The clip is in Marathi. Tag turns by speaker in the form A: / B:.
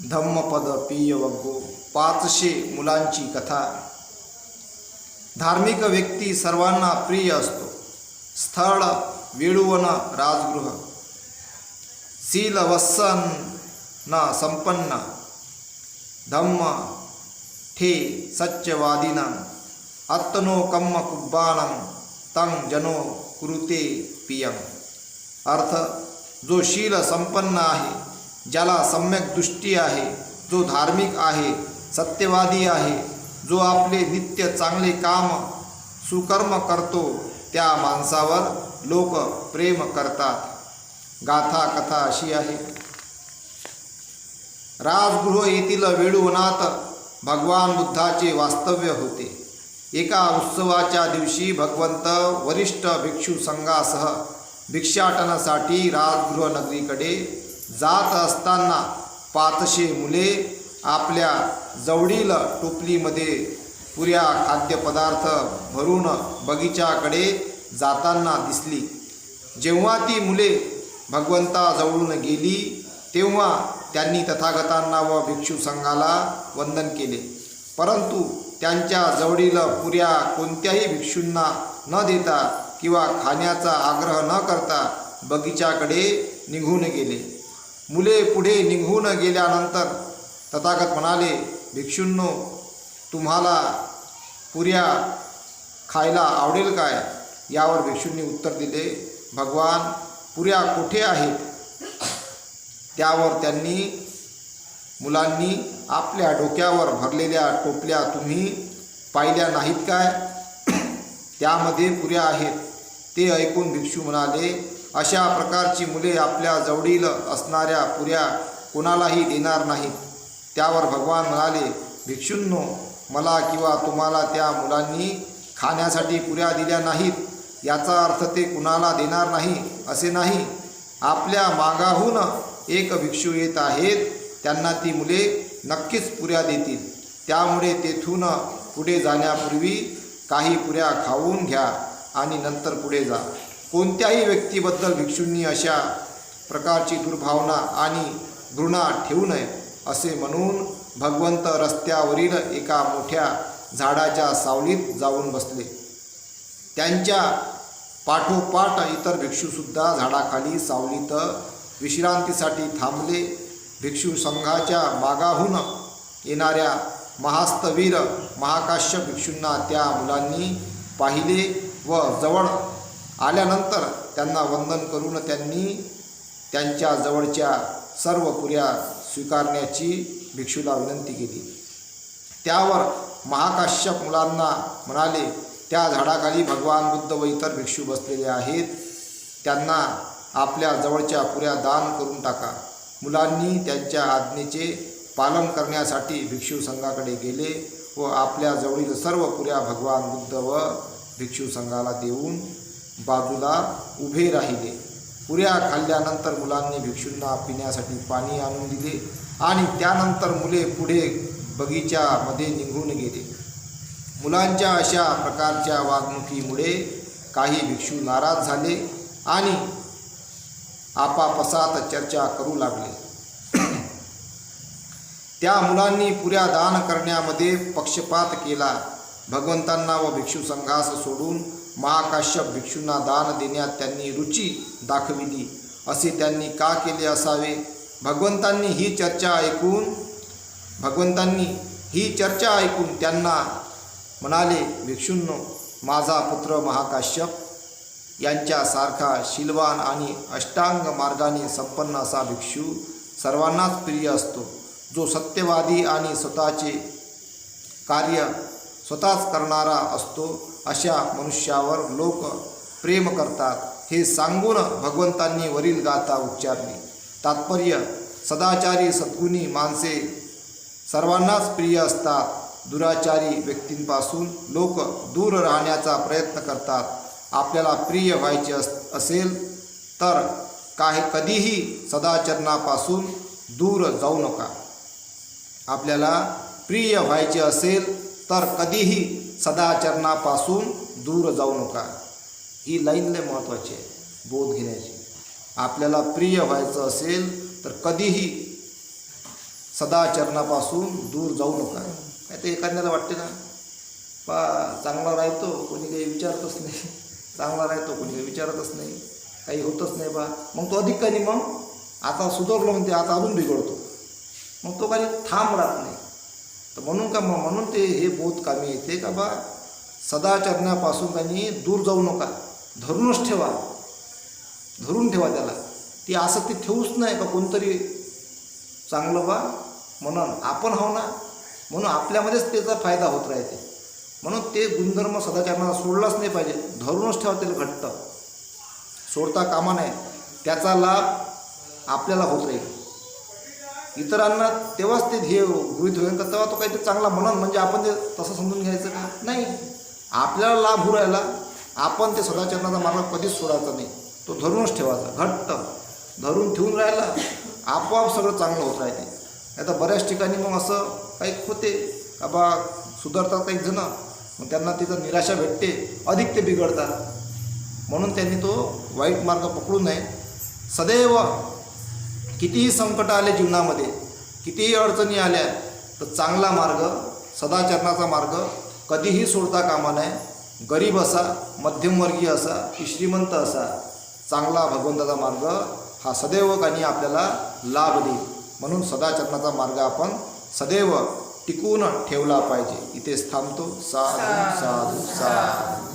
A: धम्मपद पिय वग्गो पाचशे मुलांची कथा. धार्मिक व्यक्ती सर्वांना प्रिय असतो. स्थळ वेळुवन राजगृह. शील वसन न संपन्न. धम्म ठे सत्यवादिनं अत्तनो कम्म कुब्बानं तं जनो कुरुते पियम अर्थ जो शील संपन्न आहे ज्याला सम्यक दृष्टी आहे जो धार्मिक आहे सत्यवादी आहे जो आपले नित्य चांगले काम सुकर्म करतो त्या माणसावर लोक प्रेम करतात. गाथा कथा अशी आहे. राजगृह येथील वेळुवनात भगवान बुद्धाचे वास्तव्य होते. एका उत्सवाच्या दिवशी भगवंत वरिष्ठ भिक्षू संघासह भिक्षाटनासाठी राजगृह नगरीकडे जात असताना पाचशे मुले आपल्या जवळील टोपलीमध्ये पुऱ्या खाद्यपदार्थ भरून बगीच्याकडे जाताना दिसली. जेव्हा ती मुले भगवंताजवळून गेली तेव्हा त्यांनी तथागतांना व भिक्षू संघाला वंदन केले. परंतु त्यांच्या जवळील पुऱ्या कोणत्याही भिक्षूंना न देता किंवा खाण्याचा आग्रह न करता बगीच्याकडे निघून गेले. मुले पुढे निघून गेल्यानंतर तथागत म्हणाले भिक्षूंनो तुम्हाला पुऱ्या खायला आवडेल काय? यावर भिक्षूंनी उत्तर दिले भगवान पुऱ्या कुठे आहेत? त्यावर त्यांनी मुलांनी आपल्या डोक्यावर भरलेल्या टोपल्या तुम्ही पाहिल्या नाहीत काय? त्यामध्ये पुऱ्या आहेत. ते ऐकून भिक्षू म्हणाले अशा प्रकारची मुले आपल्या जवळील असणाऱ्या पुऱ्या कोणालाही देणार नाहीत त्यावर भगवान म्हणाले भिक्षूंनो मला किंवा तुम्हाला त्या मुलांनी खाण्यासाठी पुऱ्या दिल्या नाहीत. याचा अर्थ ते कुणाला देणार नाही असे नाही. आपल्या मागाहून एक भिक्षू येत आहेत त्यांना ती मुले नक्कीच पुऱ्या देतील. त्यामुळे तेथून पुढे जाण्यापूर्वी काही पुऱ्या खाऊन घ्या आणि नंतर पुढे जा. कोणत्याही व्यक्तीबद्दल भिक्षूंनी अशा प्रकारची दुर्भावना आणि घृणा ठेवू नये असे म्हणून भगवंत रस्त्यावरील एका मोठ्या झाडाच्या सावलीत जाऊन बसले. त्यांच्या पाठोपाठ इतर भिक्षूसुद्धा झाडाखाली सावलीत विश्रांतीसाठी थांबले. भिक्षू संघाच्या मागाहून येणाऱ्या महास्तवीर महाकाश्य भिक्षूंना त्या मुलांनी पाहिले व जवळ आल्यानंतर त्यांना वंदन करून त्यांनी त्यांच्या जवळच्या सर्व पुऱ्या स्वीकारण्याची भिक्षूला विनंती केली. त्यावर महाकाश्यप मुलांना म्हणाले त्या झाडाखाली भगवान बुद्ध व इतर भिक्षू बसलेले आहेत. त्यांना आपल्या जवळच्या पुऱ्या दान करून टाका. मुलांनी त्यांच्या आज्ञेचे पालन करण्यासाठी भिक्षू संघाकडे गेले व आपल्या जवळील सर्व पुऱ्या भगवान बुद्ध व भिक्षू संघाला देऊन बाजूला उभे राहिले. पुऱ्या खाल्ल्यानंतर मुलांनी भिक्षूंना पिण्यासाठी पाणी आणून दिले आणि त्यानंतर मुले पुढे बगीच्यामध्ये निघून गेले. मुलांच्या अशा प्रकारच्या वागणुकीमुळे काही भिक्षू नाराज झाले आणि आपापसात चर्चा करू लागले. त्या मुलांनी पुऱ्या दान करण्यामध्ये पक्षपात केला. भगवंतांना व भिक्षू संघास सोडून महाकाश्यप भिक्षूंना दान देण्यात त्यांनी रुची दाखविली. असे त्यांनी का केले असावे? भगवंतांनी ही चर्चा ऐकून भगवंतांनी ही चर्चा ऐकून त्यांना म्हणाले भिक्षूंनो माझा पुत्र महाकाश्यप यांच्यासारखा शिलवान आणि अष्टांग मार्गाने संपन्न असा भिक्षू सर्वांनाच प्रिय असतो. जो सत्यवादी आणि स्वतःचे कार्य स्वतःच करणारा असतो. अशा मनुष्यावर लोक प्रेम करतात. हे सांगून भगवंतांनी वरील गाथा उच्चारली. तात्पर्य सदाचारी सद्गुणी माणसे सर्वांनाच प्रिय असतात. दुराचारी व्यक्तींपासून लोक दूर राहण्याचा प्रयत्न करतात. आपल्याला प्रिय व्हायचे अस असेल तर काही कधीही सदाचरणापासून दूर जाऊ नका. आपल्याला प्रिय व्हायचे असेल तर कधीही सदाचरणापासून दूर जाऊ नका. ही लाईन लय महत्त्वाची आहे बोध घेण्याची. आपल्याला प्रिय व्हायचं असेल तर कधीही सदाचरणापासून दूर जाऊ नका. काय ते एखाद्याला वाटते ना पा चांगला राहतो कोणी काही विचारतच नाही. चांगला राहतो कोणी काही विचारतच नाही. काही होतच नाही बा. मग तो अधिक काही मग आता सुधारलो म्हणते आता अजून बिघडतो. मग तो काही थांब राहत नाही. तर म्हणून का मग म्हणून ते हे बोध कामी येते का बा सदाचरणापासून त्यांनी दूर जाऊ नका धरूनच ठेवा धरून ठेवा त्याला. ती आसक्ती ठेवूच नाही का कोणतरी चांगलं बा म्हणून आपण हो ना म्हणून आपल्यामध्येच त्याचा फायदा होत राहते. म्हणून ते गुणधर्म सदाचारणाला सोडलाच नाही पाहिजे धरूनच ठेवा त्याला घट्ट. सोडता कामा नये त्याचा लाभ आपल्याला होत राहील. इतरांना तेव्हाच ते ध्येय गृहित होईल तर तेव्हा तो काहीतरी चांगला म्हणून म्हणजे आपण ते तसं समजून घ्यायचं का? नाही. आपल्याला लाभ होऊ राहिला आपण ते सदाचरणाचा मार्ग कधीच सोडायचा नाही. तो धरूनच ठेवायचा घट्ट. धरून ठेवून राहिला आपोआप सगळं चांगलं होत राहते. आता बऱ्याच ठिकाणी मग असं काही होते का बा सुधारतात काही जणं मग त्यांना तिथं निराशा भेटते अधिक ते बिघडतात. म्हणून त्यांनी तो वाईट मार्ग पकडू नये. सदैव कितीही संकट आले जीवनामध्ये कितीही अडचणी आल्या तर चांगला मार्ग सदाचरणाचा मार्ग कधीही सोडता कामा नये. गरीब असा मध्यमवर्गीय असा की श्रीमंत असा चांगला भगवंताचा मार्ग हा सदैव काही आपल्याला लाभ देईल. म्हणून सदाचरणाचा मार्ग आपण सदैव टिकून ठेवला पाहिजे. इथेच थांबतो. साधू साधू साधू.